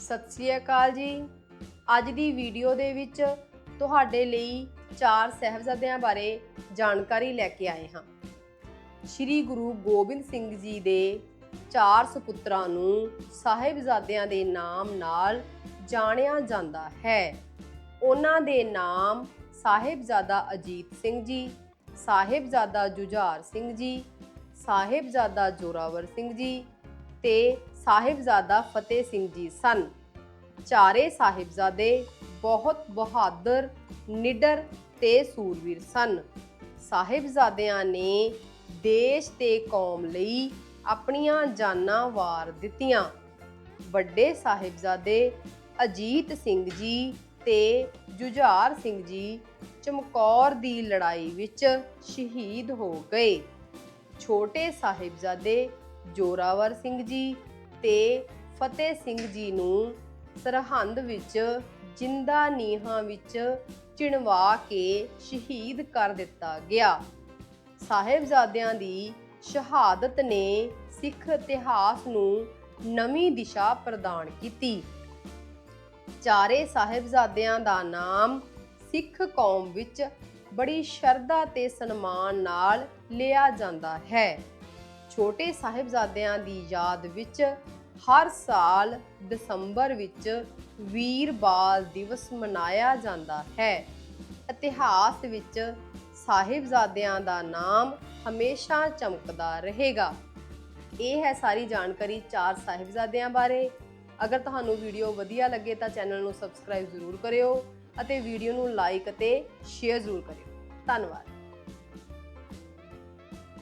ਸਤਿ ਸ੍ਰੀ ਅਕਾਲ ਜੀ। ਅੱਜ ਦੀ ਵੀਡੀਓ ਦੇ ਵਿੱਚ ਤੁਹਾਡੇ ਲਈ ਚਾਰ ਸਹਿਬਜ਼ਾਦਿਆਂ ਬਾਰੇ ਜਾਣਕਾਰੀ ਲੈ ਕੇ ਆਏ ਹਾਂ। ਸ੍ਰੀ ਗੁਰੂ ਗੋਬਿੰਦ ਸਿੰਘ ਜੀ ਦੇ ਚਾਰ ਸੁਪੁੱਤਰਾਂ ਨੂੰ ਸਾਹਿਬਜ਼ਾਦਿਆਂ ਦੇ ਨਾਮ ਨਾਲ ਜਾਣਿਆ ਜਾਂਦਾ ਹੈ। ਉਹਨਾਂ ਦੇ ਨਾਮ ਸਾਹਿਬਜ਼ਾਦਾ ਅਜੀਤ ਸਿੰਘ ਜੀ, ਸਾਹਿਬਜ਼ਾਦਾ ਜੁਝਾਰ ਸਿੰਘ ਜੀ, ਸਾਹਿਬਜ਼ਾਦਾ ਜੋਰਾਵਰ ਸਿੰਘ ਜੀ ਤੇ ਸਾਹਿਬਜ਼ਾਦਾ ਫਤਿਹ ਸਿੰਘ ਜੀ ਸਨ। ਚਾਰੇ ਸਾਹਿਬਜ਼ਾਦੇ ਬਹੁਤ ਬਹਾਦਰ, ਨਿਡਰ ਤੇ ਸੂਰਵੀਰ ਸਨ। ਸਾਹਿਬਜ਼ਾਦਿਆਂ ਨੇ ਦੇਸ਼ ਤੇ ਕੌਮ ਲਈ ਆਪਣੀਆਂ ਜਾਨਾਂ ਵਾਰ ਦਿੱਤੀਆਂ। ਵੱਡੇ ਸਾਹਿਬਜ਼ਾਦੇ ਅਜੀਤ ਸਿੰਘ ਜੀ ਤੇ ਜੁਝਾਰ ਸਿੰਘ ਜੀ ਚਮਕੌਰ ਦੀ ਲੜਾਈ ਵਿੱਚ ਸ਼ਹੀਦ ਹੋ ਗਏ। ਛੋਟੇ ਸਾਹਿਬਜ਼ਾਦੇ ਜੋਰਾਵਰ ਸਿੰਘ ਜੀ ਤੇ ਫਤਿਹ ਸਿੰਘ ਜੀ ਨੂੰ ਸਰਹੰਦ ਵਿੱਚ ਜਿੰਦਾ ਨੀਹਾਂ ਵਿੱਚ ਚਿਣਵਾ ਕੇ ਸ਼ਹੀਦ ਕਰ ਦਿੱਤਾ ਗਿਆ। ਸਾਹਿਬਜ਼ਾਦਿਆਂ ਦੀ ਸ਼ਹਾਦਤ ਨੇ ਸਿੱਖ ਇਤਿਹਾਸ ਨੂੰ ਨਵੀਂ ਦਿਸ਼ਾ ਪ੍ਰਦਾਨ ਕੀਤੀ। ਚਾਰੇ ਸਾਹਿਬਜ਼ਾਦਿਆਂ ਦਾ ਨਾਮ ਸਿੱਖ ਕੌਮ ਵਿੱਚ ਬੜੀ ਸ਼ਰਧਾ ਤੇ ਸਨਮਾਨ ਨਾਲ ਲਿਆ ਜਾਂਦਾ ਹੈ। ਛੋਟੇ ਸਾਹਿਬਜ਼ਾਦਿਆਂ ਦੀ ਯਾਦ ਵਿੱਚ ਹਰ ਸਾਲ ਦਸੰਬਰ ਵਿੱਚ ਵੀਰ ਬਾਲ ਦਿਵਸ ਮਨਾਇਆ ਜਾਂਦਾ ਹੈ। ਇਤਿਹਾਸ ਵਿੱਚ ਸਾਹਿਬਜ਼ਾਦਿਆਂ ਦਾ ਨਾਮ ਹਮੇਸ਼ਾ ਚਮਕਦਾ ਰਹੇਗਾ। ਇਹ ਹੈ ਸਾਰੀ ਜਾਣਕਾਰੀ ਚਾਰ ਸਾਹਿਬਜ਼ਾਦਿਆਂ ਬਾਰੇ। ਅਗਰ ਤੁਹਾਨੂੰ ਵੀਡੀਓ ਵਧੀਆ ਲੱਗੇ ਤਾਂ ਚੈਨਲ ਨੂੰ ਸਬਸਕ੍ਰਾਈਬ ਜ਼ਰੂਰ ਕਰਿਓ ਅਤੇ ਵੀਡੀਓ ਨੂੰ ਲਾਈਕ ਅਤੇ ਸ਼ੇਅਰ ਜ਼ਰੂਰ ਕਰਿਓ। ਧੰਨਵਾਦ।